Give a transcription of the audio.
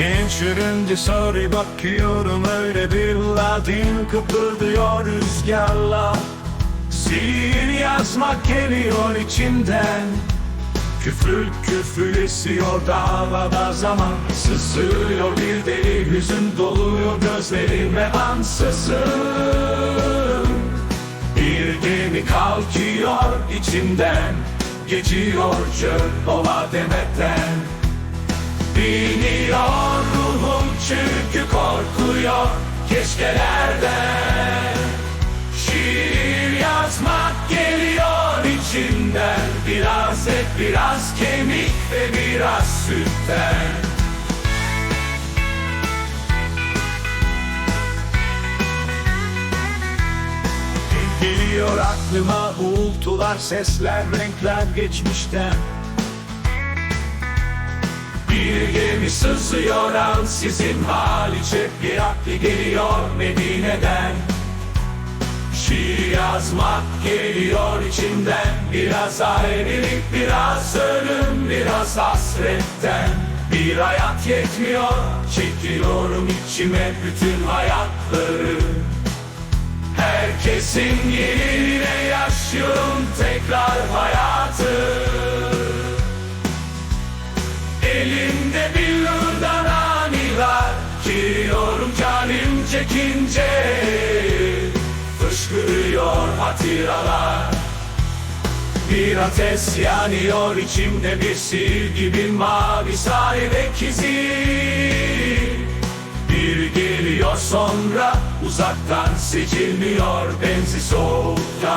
Insurance sorry bakıyorum öyle bir ladin kıpırdıyor rüzgarla. Sihir yazmak geliyor içimden Küfür küfür esiyor dağlarda zaman. Sızıyor bir deli hüzün doluyor gözlerime ansızın. Bir gemi kalkıyor içimden. Geçiyor çöl ova demeden Biniyor korkuyor keşkelerden Şiir yazmak geliyor içimden Biraz et biraz kemik ve biraz sütten. Geliyor aklıma uğultular, sesler, renkler geçmişten sızıyor al sizin halice Bir akli geliyor Medine'den. Şiir yazmak geliyor içimden Biraz ayrılık, biraz ölüm, biraz hasretten. Bir hayat yetmiyor, çekiyorum içime bütün hayatları. Herkesin yerine yaşıyorum tekrar hayatı. Billurdan aniler Giriyorum canım çekince Fışkırıyor hatıralar. Bir ateş yanıyor içimde bir sil gibi mavi sahibek izi Bir geliyor sonra uzaktan seçilmiyor benzi soğuktan